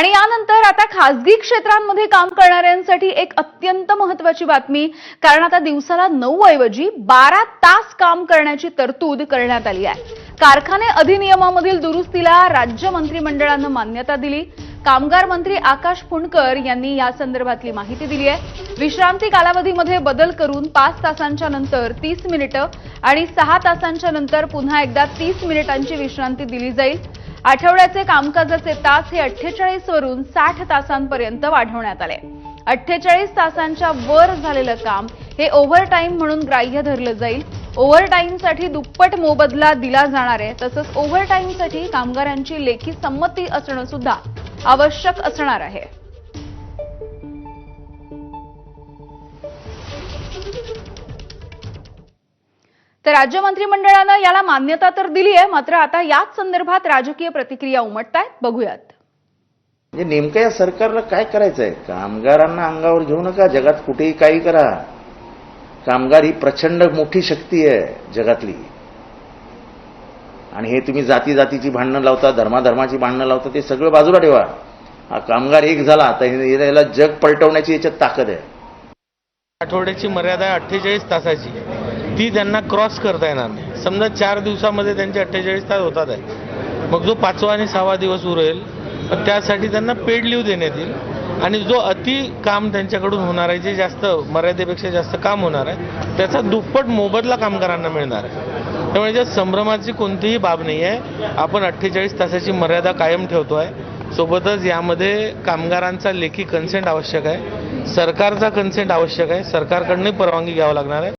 आणि यानंतर आता खासगी क्षेत्रांमध्ये काम करणाऱ्यांसाठी एक अत्यंत महत्वाची बातमी कारण आता दिवसाला नऊ ऐवजी बारा तास काम करण्याची तरतूद करण्यात आली आहे. कारखाने अधिनियमामधील दुरुस्तीला राज्य मंत्रिमंडळानं मान्यता दिली. कामगार मंत्री आकाश फुंडकर यांनी या संदर्भातली माहिती दिली आहे. विश्रांती कालावधीमध्ये बदल करून पाच तासांच्या नंतर तीस मिनिटं आणि सहा तासांच्या नंतर पुन्हा एकदा तीस मिनिटांची विश्रांती दिली जाईल. आठवड्याचे कामकाजाचे तास हे अठ्ठेचाळीस वरून साठ तासांपर्यंत वाढवण्यात आले. अठ्ठेचाळीस तासांच्या वर झालेलं काम हे ओव्हरटाईम म्हणून ग्राह्य धरलं जाईल. ओव्हरटाईमसाठी दुप्पट मोबदला दिला जाणार आहे तसंच ओव्हरटाईमसाठी कामगारांची लेखी संमती असणं सुद्धा आवश्यक असणार आहे. तर राज्य मंत्रिमंडळानं याला मान्यता तर दिली आहे मात्र आता याच संदर्भात राजकीय प्रतिक्रिया उमटत आहेत बघूयात. म्हणजे नेमकं या सरकारला काय करायचंय? कामगारांना अंगावर घेऊ नका जगात कुठेही काही करा. कामगार ही प्रचंड मोठी शक्ती आहे जगातली. आणि हे तुम्ही जाती जातीची भांडणं लावता धर्माधर्माची भांडणं लावता ते सगळं बाजूला ठेवा. हा कामगार एक झाला तर याला जग पलटवण्याची याच्यात ताकद आहे. आठवड्याची मर्यादा आहे अठ्ठेचाळीस तासाची. ती त्यांना क्रॉस करता येणार नाही. समजा चार दिवसामध्ये त्यांचे अठ्ठेचाळीस तास होतात आहे. मग जो पाचवा आणि सहावा दिवस उरेल त्यासाठी त्यांना पेड लिव्ह देण्यात येईल. आणि जो अति काम त्यांच्याकडून होणार आहे जे जास्त मर्यादेपेक्षा जास्त काम होणार आहे त्याचा दुप्पट मोबदला कामगारांना मिळणार आहे. त्यामुळे ज्या संभ्रमाची कोणतीही बाब नाही आहे. आपण अठ्ठेचाळीस तासाची मर्यादा कायम ठेवतो आहे. सोबतच यामध्ये कामगारांचा लेखी कन्सेंट आवश्यक आहे. सरकारचा कन्सेंट आवश्यक आहे. सरकारकडनंही परवानगी घ्यावं लागणार आहे.